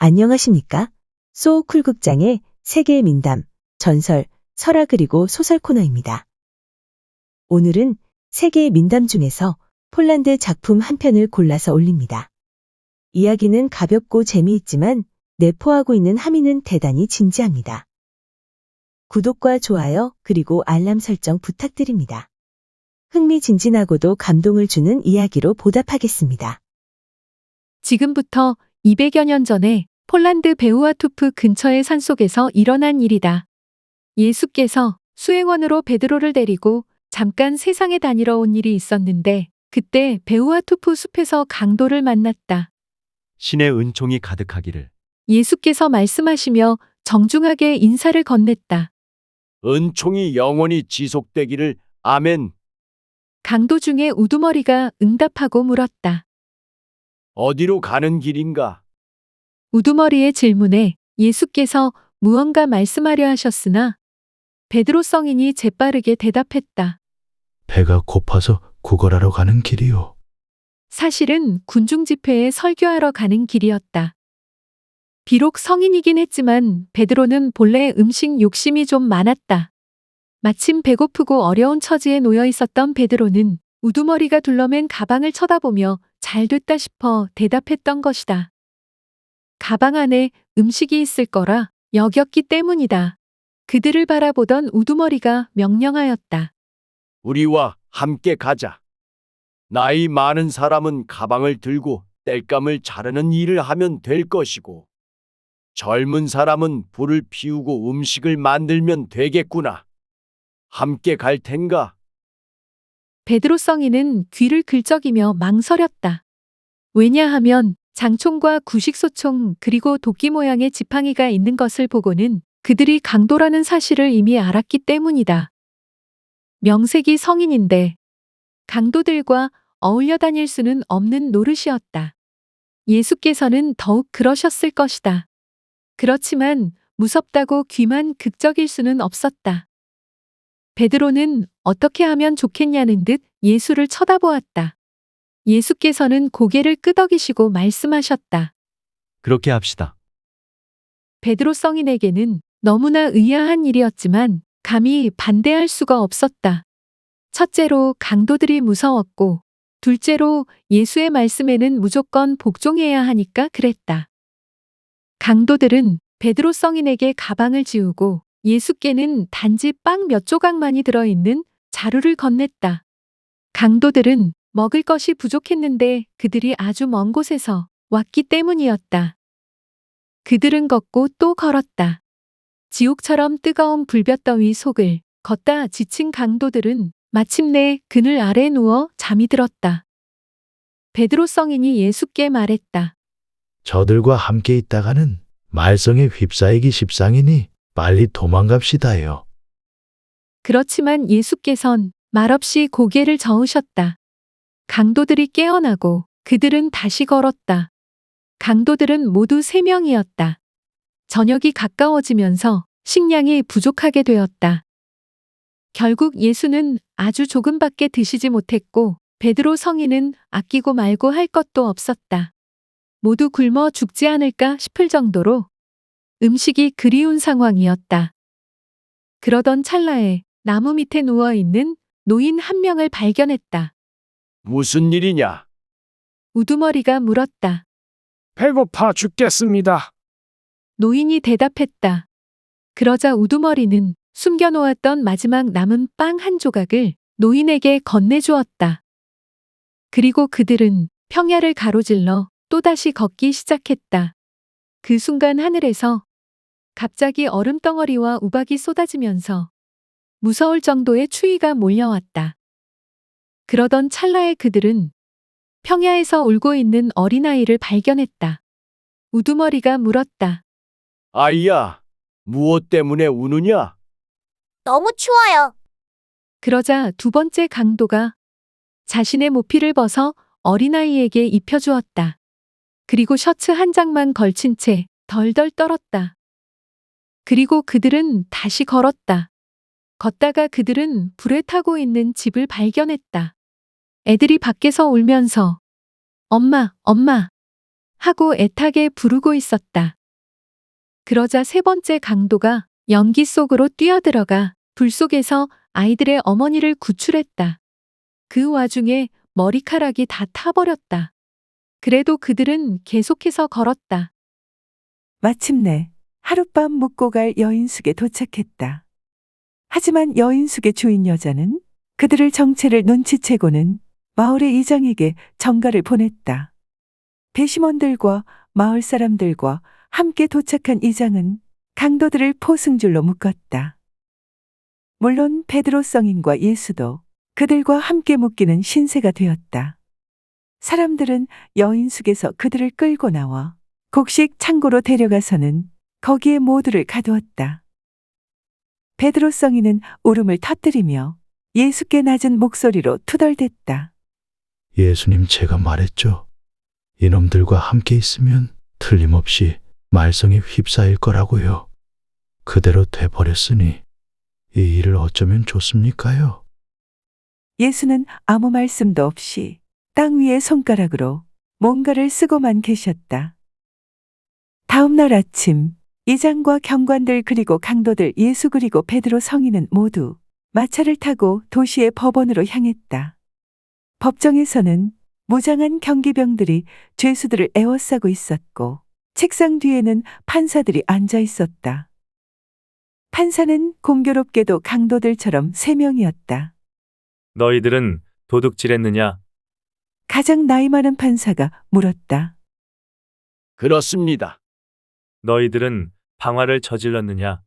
안녕하십니까? 소쿨 극장의 세계의 민담, 전설, 설화 그리고 소설 코너입니다. 오늘은 세계의 민담 중에서 폴란드 작품 한 편을 골라서 올립니다. 이야기는 가볍고 재미있지만 내포하고 있는 함의는 대단히 진지합니다. 구독과 좋아요 그리고 알람 설정 부탁드립니다. 흥미진진하고도 감동을 주는 이야기로 보답하겠습니다. 지금부터 200여 년 전에 폴란드 베우아투프 근처의 산속에서 일어난 일이다. 예수께서 수행원으로 베드로를 데리고 잠깐 세상에 다니러 온 일이 있었는데 그때 베우아투프 숲에서 강도를 만났다. 신의 은총이 가득하기를 예수께서 말씀하시며 정중하게 인사를 건넸다. 은총이 영원히 지속되기를 아멘. 강도 중에 우두머리가 응답하고 물었다. 어디로 가는 길인가? 우두머리의 질문에 예수께서 무언가 말씀하려 하셨으나 베드로 성인이 재빠르게 대답했다. 배가 고파서 구걸하러 가는 길이요. 사실은 군중 집회에 설교하러 가는 길이었다. 비록 성인이긴 했지만 베드로는 본래 음식 욕심이 좀 많았다. 마침 배고프고 어려운 처지에 놓여 있었던 베드로는 우두머리가 둘러맨 가방을 쳐다보며 잘 됐다 싶어 대답했던 것이다. 가방 안에 음식이 있을 거라 여겼기 때문이다. 그들을 바라보던 우두머리가 명령하였다. 우리와 함께 가자. 나이 많은 사람은 가방을 들고 땔감을 자르는 일을 하면 될 것이고, 젊은 사람은 불을 피우고 음식을 만들면 되겠구나. 함께 갈 텐가? 베드로 성인은 귀를 긁적이며 망설였다. 왜냐하면 장총과 구식소총 그리고 도끼 모양의 지팡이가 있는 것을 보고는 그들이 강도라는 사실을 이미 알았기 때문이다. 명색이 성인인데 강도들과 어울려 다닐 수는 없는 노릇이었다. 예수께서는 더욱 그러셨을 것이다. 그렇지만 무섭다고 귀만 극적일 수는 없었다. 베드로는 어떻게 하면 좋겠냐는 듯 예수를 쳐다보았다. 예수께서는 고개를 끄덕이시고 말씀하셨다. 그렇게 합시다. 베드로 성인에게는 너무나 의아한 일이었지만 감히 반대할 수가 없었다. 첫째로 강도들이 무서웠고, 둘째로 예수의 말씀에는 무조건 복종해야 하니까 그랬다. 강도들은 베드로 성인에게 가방을 지우고 예수께는 단지 빵 몇 조각만이 들어있는 자루를 건넸다. 강도들은 먹을 것이 부족했는데 그들이 아주 먼 곳에서 왔기 때문이었다. 그들은 걷고 또 걸었다. 지옥처럼 뜨거운 불볕더위 속을 걷다 지친 강도들은 마침내 그늘 아래 누워 잠이 들었다. 베드로 성인이 예수께 말했다. 저들과 함께 있다가는 말썽에 휩싸이기 십상이니 빨리 도망갑시다요. 그렇지만 예수께선 말없이 고개를 저으셨다. 강도들이 깨어나고 그들은 다시 걸었다. 강도들은 모두 세 명이었다. 저녁이 가까워지면서 식량이 부족하게 되었다. 결국 예수는 아주 조금밖에 드시지 못했고 베드로 성인은 아끼고 말고 할 것도 없었다. 모두 굶어 죽지 않을까 싶을 정도로 음식이 그리운 상황이었다. 그러던 찰나에 나무 밑에 누워 있는 노인 한 명을 발견했다. 무슨 일이냐? 우두머리가 물었다. 배고파 죽겠습니다. 노인이 대답했다. 그러자 우두머리는 숨겨놓았던 마지막 남은 빵 한 조각을 노인에게 건네주었다. 그리고 그들은 평야를 가로질러 또다시 걷기 시작했다. 그 순간 하늘에서 갑자기 얼음덩어리와 우박이 쏟아지면서 무서울 정도의 추위가 몰려왔다. 그러던 찰나에 그들은 평야에서 울고 있는 어린아이를 발견했다. 우두머리가 물었다. 아이야, 무엇 때문에 우느냐? 너무 추워요. 그러자 두 번째 강도가 자신의 모피를 벗어 어린아이에게 입혀주었다. 그리고 셔츠 한 장만 걸친 채 덜덜 떨었다. 그리고 그들은 다시 걸었다. 걷다가 그들은 불에 타고 있는 집을 발견했다. 애들이 밖에서 울면서 엄마, 엄마 하고 애타게 부르고 있었다. 그러자 세 번째 강도가 연기 속으로 뛰어들어가 불 속에서 아이들의 어머니를 구출했다. 그 와중에 머리카락이 다 타버렸다. 그래도 그들은 계속해서 걸었다. 마침내 하룻밤 묵고 갈 여인숙에 도착했다. 하지만 여인숙의 주인 여자는 그들을 정체를 눈치채고는 마을의 이장에게 전가를 보냈다. 배심원들과 마을 사람들과 함께 도착한 이장은 강도들을 포승줄로 묶었다. 물론 베드로 성인과 예수도 그들과 함께 묶이는 신세가 되었다. 사람들은 여인숙에서 그들을 끌고 나와 곡식 창고로 데려가서는 거기에 모두를 가두었다. 베드로 성인은 울음을 터뜨리며 예수께 낮은 목소리로 투덜댔다. 예수님 제가 말했죠. 이놈들과 함께 있으면 틀림없이 말썽에 휩싸일 거라고요. 그대로 돼버렸으니 이 일을 어쩌면 좋습니까요? 예수는 아무 말씀도 없이 땅 위에 손가락으로 뭔가를 쓰고만 계셨다. 다음 날 아침 이장과 경관들 그리고 강도들 예수 그리고 베드로 성인은 모두 마차를 타고 도시의 법원으로 향했다. 법정에서는 무장한 경기병들이 죄수들을 애워싸고 있었고 책상 뒤에는 판사들이 앉아 있었다. 판사는 공교롭게도 강도들처럼 세 명이었다. 너희들은 도둑질했느냐? 가장 나이 많은 판사가 물었다. 그렇습니다. 너희들은 방화를 저질렀느냐?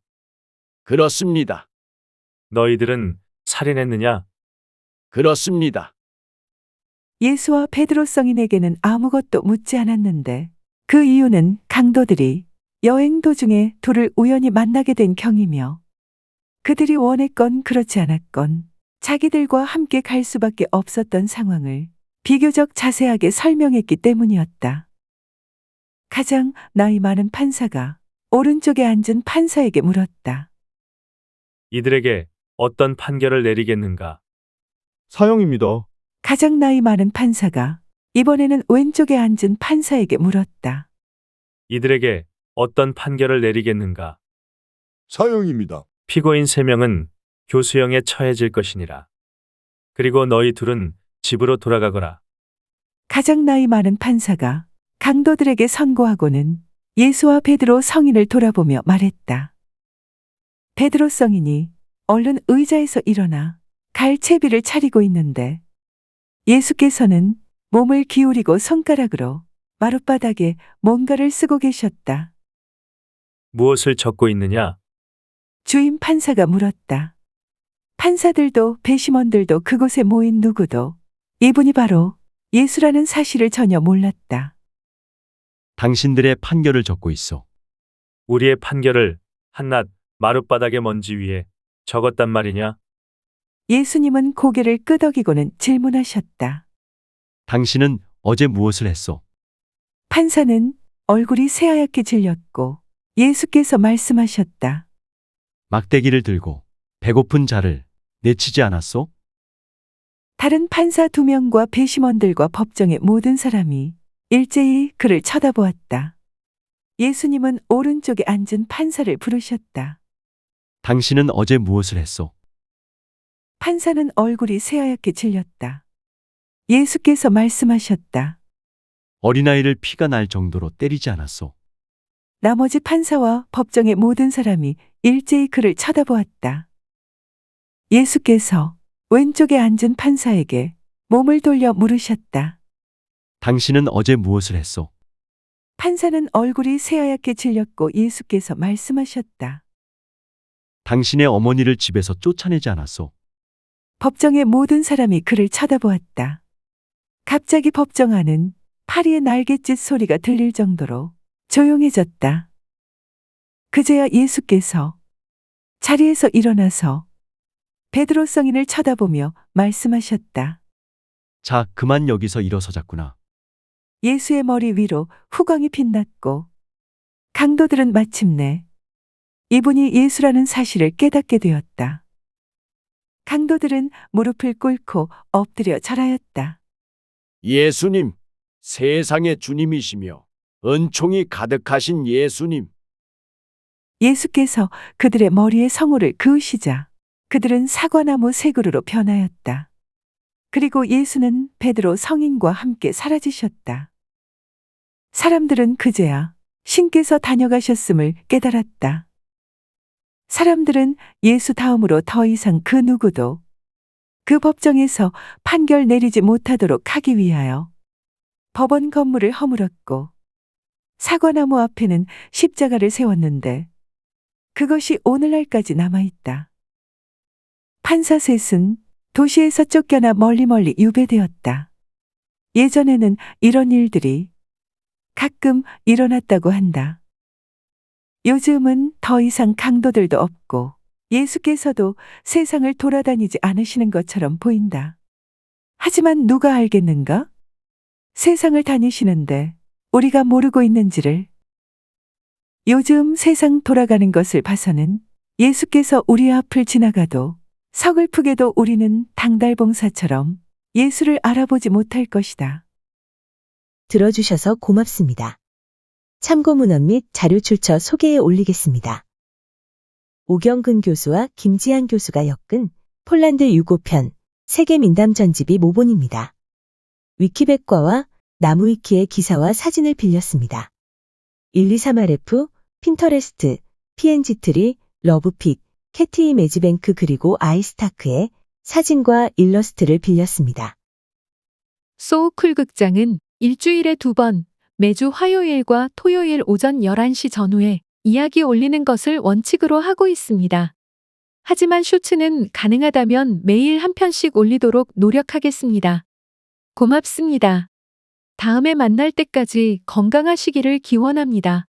그렇습니다. 너희들은 살인했느냐? 그렇습니다. 예수와 베드로 성인에게는 아무것도 묻지 않았는데 그 이유는 강도들이 여행 도중에 둘을 우연히 만나게 된 경이며 그들이 원했건 그렇지 않았건 자기들과 함께 갈 수밖에 없었던 상황을 비교적 자세하게 설명했기 때문이었다. 가장 나이 많은 판사가 오른쪽에 앉은 판사에게 물었다. 이들에게 어떤 판결을 내리겠는가? 사형입니다. 가장 나이 많은 판사가 이번에는 왼쪽에 앉은 판사에게 물었다. 이들에게 어떤 판결을 내리겠는가? 사형입니다. 피고인 세명은 교수형에 처해질 것이니라. 그리고 너희 둘은 집으로 돌아가거라. 가장 나이 많은 판사가 강도들에게 선고하고는 예수와 베드로 성인을 돌아보며 말했다. 베드로 성인이 얼른 의자에서 일어나 갈 채비를 차리고 있는데 예수께서는 몸을 기울이고 손가락으로 마룻바닥에 뭔가를 쓰고 계셨다. 무엇을 적고 있느냐? 주임 판사가 물었다. 판사들도 배심원들도 그곳에 모인 누구도 이분이 바로 예수라는 사실을 전혀 몰랐다. 당신들의 판결을 적고 있어. 우리의 판결을 한낱 마룻바닥의 먼지 위에 적었단 말이냐? 예수님은 고개를 끄덕이고는 질문하셨다. 당신은 어제 무엇을 했어? 판사는 얼굴이 새하얗게 질렸고 예수께서 말씀하셨다. 막대기를 들고 배고픈 자를 내치지 않았소? 다른 판사 두 명과 배심원들과 법정의 모든 사람이 일제히 그를 쳐다보았다. 예수님은 오른쪽에 앉은 판사를 부르셨다. 당신은 어제 무엇을 했소? 판사는 얼굴이 새하얗게 질렸다. 예수께서 말씀하셨다. 어린아이를 피가 날 정도로 때리지 않았소? 나머지 판사와 법정의 모든 사람이 일제히 그를 쳐다보았다. 예수께서 왼쪽에 앉은 판사에게 몸을 돌려 물으셨다. 당신은 어제 무엇을 했소? 판사는 얼굴이 새하얗게 질렸고 예수께서 말씀하셨다. 당신의 어머니를 집에서 쫓아내지 않았소? 법정의 모든 사람이 그를 쳐다보았다. 갑자기 법정 안은 파리의 날갯짓 소리가 들릴 정도로 조용해졌다. 그제야 예수께서 자리에서 일어나서 베드로 성인을 쳐다보며 말씀하셨다. 자, 그만 여기서 일어서자꾸나. 예수의 머리 위로 후광이 빛났고 강도들은 마침내 이분이 예수라는 사실을 깨닫게 되었다. 강도들은 무릎을 꿇고 엎드려 절하였다. 예수님, 세상의 주님이시며 은총이 가득하신 예수님. 예수께서 그들의 머리에 성호를 그으시자 그들은 사과나무 새 그루로 변하였다. 그리고 예수는 베드로 성인과 함께 사라지셨다. 사람들은 그제야 신께서 다녀가셨음을 깨달았다. 사람들은 예수 다음으로 더 이상 그 누구도 그 법정에서 판결 내리지 못하도록 하기 위하여 법원 건물을 허물었고 사과나무 앞에는 십자가를 세웠는데 그것이 오늘날까지 남아있다. 판사 셋은 도시에서 쫓겨나 멀리 멀리 유배되었다. 예전에는 이런 일들이 가끔 일어났다고 한다. 요즘은 더 이상 강도들도 없고 예수께서도 세상을 돌아다니지 않으시는 것처럼 보인다. 하지만 누가 알겠는가? 세상을 다니시는데 우리가 모르고 있는지를 요즘 세상 돌아가는 것을 봐서는 예수께서 우리 앞을 지나가도 서글프게도 우리는 당달봉사처럼 예수를 알아보지 못할 것이다. 들어주셔서 고맙습니다. 참고 문헌 및 자료 출처 소개에 올리겠습니다. 오경근 교수와 김지한 교수가 엮은 폴란드 유고편 세계 민담 전집이 모본입니다. 위키백과와 나무위키의 기사와 사진을 빌렸습니다. 123RF, 핀터레스트, PNG트리, 러브픽, 캐티 매지뱅크 그리고 아이스타크의 사진과 일러스트를 빌렸습니다. 소우쿨 극장은 일주일에 두 번, 매주 화요일과 토요일 오전 11시 전후에 이야기 올리는 것을 원칙으로 하고 있습니다. 하지만 쇼츠는 가능하다면 매일 한 편씩 올리도록 노력하겠습니다. 고맙습니다. 다음에 만날 때까지 건강하시기를 기원합니다.